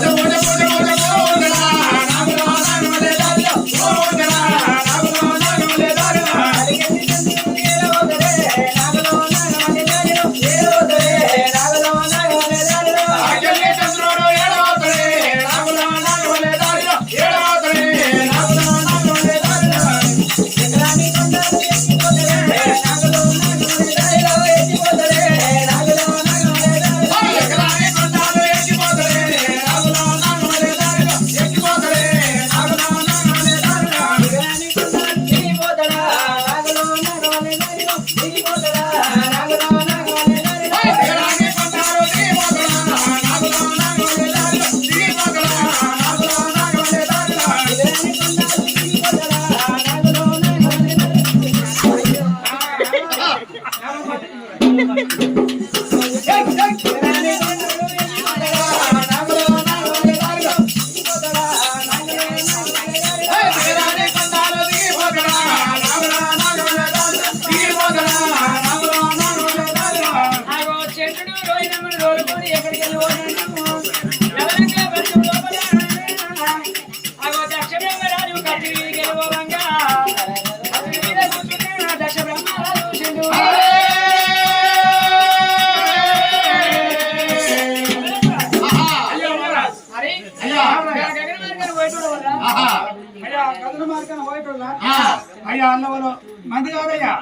no, no, no, no. అయ్యా అన్నవలో మంది కాదయ్యా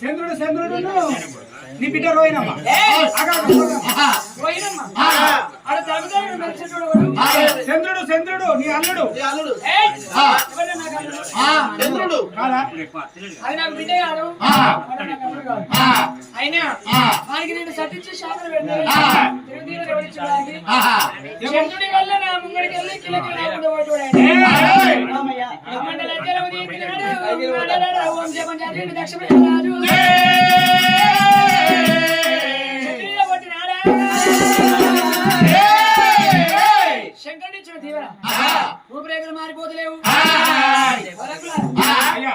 చంద్రుడు చంద్రుడు నీ బిడ్డ రోహినమ్మ చంద్రుడు చంద్రుడు నీ అల్లుడు. అది నాకు బిడ్డ కాదు. అయినా నేను. చంద్రుడి వల్ల నా ముంగడికి వెళ్ళి కిలకి రాముడు ఒకటోడు ఆయన. శంకర్ నుంచి రూపురేఖలు మారిపోతలేవు.